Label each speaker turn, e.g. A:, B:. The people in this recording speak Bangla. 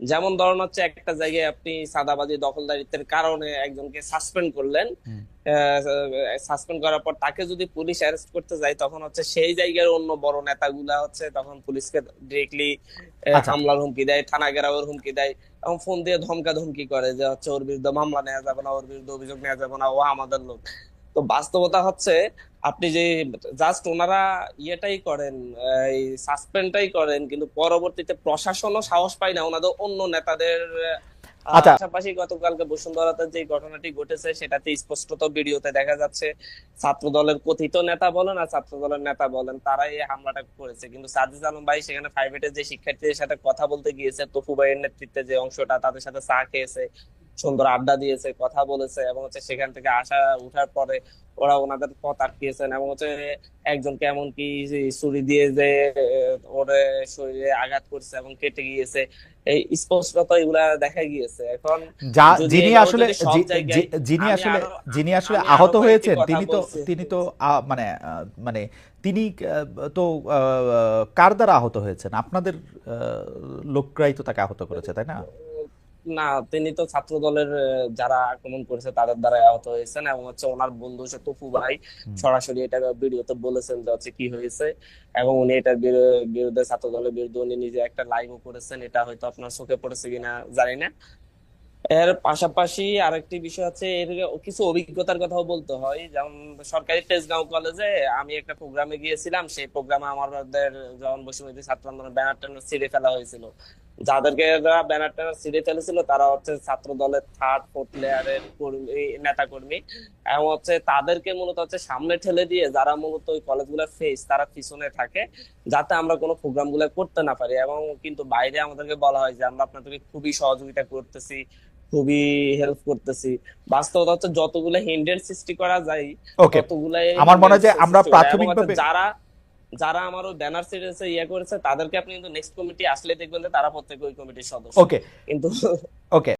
A: যেমন ধরুন হচ্ছে একটা জায়গায় আপনি সাদাবাজি দখলদারিত্বের কারণে একজনকে সাসপেন্ড করলেন। সাসপেন্ড করার পর তাকে যদি পুলিশ অ্যারেস্ট করতে যায় তখন হচ্ছে সেই জায়গার অন্য বড় নেতাগুলা হচ্ছে তখন পুলিশকে ডিরেক্টলি
B: আচ্ছা।
A: হামলার হুমকি দেয় থানা ঘেরাওয়ের হুমকি দেয় এবং ফোন দিয়ে ধমকা ধমকি করে যে হচ্ছে ওর বিরুদ্ধে মামলা নেওয়া যাবে না ওর বিরুদ্ধে অভিযোগ নেওয়া যাবে না ও আমাদের লোক তো বাস্তবতা হচ্ছে আপনি যে জাস্ট ওনারা ইয়েটাই করেন এই সাসপেন্ডটাই করেন কিন্তু পরবর্তীতে প্রশাসনও সাহস পায় না ওনাদের অন্য নেতাদের
B: আচ্ছা।
A: পাশাপাশি গতকালকে বসুন্ধরাতে যে ঘটনাটি ঘটেছে সেটাতে স্পষ্টত ভিডিওতে দেখা যাচ্ছে ছাত্র দলের কথিত নেতা বলেন আর ছাত্র দলের নেতা বলেন তারাই এই হামলাটা করেছে কিন্তু সাজিদ আলম ভাই সেখানে প্রাইভেটের যে শিক্ষার্থীদের সাথে কথা বলতে গিয়েছে তফু ভাইয়ের নেতৃত্বে যে অংশটা তাদের সাথে চা খেয়েছে সুন্দর আড্ডা দিয়েছে কথা বলেছে এবং হচ্ছে সেখান থেকে আসা উঠার পরে ওরা ওনাদের পথ আটকিয়েছেন এবং হচ্ছে একজনকে এমনকি ছুরি দিয়ে যে ওর শরীরে আঘাত করছে এবং কেটে গিয়েছে। এই স্পষ্টত এগুলা দেখা গিয়েছে। এখন
B: যিনি আসলে যিনি আসলে যিনি আসলে আহত হয়েছেন তিনি তো তিনি তো মানে মানে তিনি তো আহ, কার দ্বারা আহত হয়েছেন? আপনাদের আহ, লোকরাই তো তাকে আহত করেছে তাই না?
A: না তিনি তো ছাত্র দলের যারা আক্রমণ করেছে তাদের দ্বারা আহত হয়েছেন এবং হচ্ছে ওনার বন্ধু সে তপু ভাই সরাসরি এটা ভিডিওতে বলেছেন যে হচ্ছে কি হয়েছে এবং উনি এটার বিরুদ্ধে ছাত্র দলের বিরুদ্ধে উনি নিজে একটা লাইভও করেছেন এটা হয়তো আপনার চোখে পড়েছে কিনা জানি না। এর পাশাপাশি আরেকটি বিষয় আছে এর কিছু অভিজ্ঞতার কথাও বলতে হয় যেমন সরকারি তেজগাঁও কলেজে আমি একটা প্রোগ্রামে গিয়েছিলাম সেই প্রোগ্রামে আমাদের যখন বসুমতী ছাত্র আন্দোলন ব্যানার ট্যানার ছিঁড়ে ফেলা হয়েছিল। যাদেরকে ব্যানার ট্যানার ছিঁড়ে ফেলেছিল তারা হচ্ছে ছাত্র দলের থার্ড ফোর্থ লেয়ারের কর্মী নেতা কর্মী এবং হচ্ছে তাদেরকে মূলত হচ্ছে সামনে ঠেলে দিয়ে যারা মূলত ওই কলেজগুলোর ফেস তারা পিছনে থাকে যাতে আমরা কোনো প্রোগ্রামগুলো করতে না পারি। এবং কিন্তু বাইরে আমাদেরকে বলা হয় যে আমরা আপনাদেরকে খুবই সহযোগিতা করতেছি খুবই হেল্প করতেছি। বাস্তবতা হচ্ছে যতগুলো হিন্ডের সৃষ্টি করা যায় ততগুলাই
B: আমার মনে হয় যে আমরা প্রাথমিকভাবে-
A: যারা যারা আমারও ব্যানার সিরিজে ইয়ে করেছে তাদেরকে আপনি কিন্তু নেক্সট কমিটি আসলে দেখবেন যে তারা প্রত্যেক ওই কমিটির সদস্য।
B: ওকে
A: কিন্তু
B: ওকে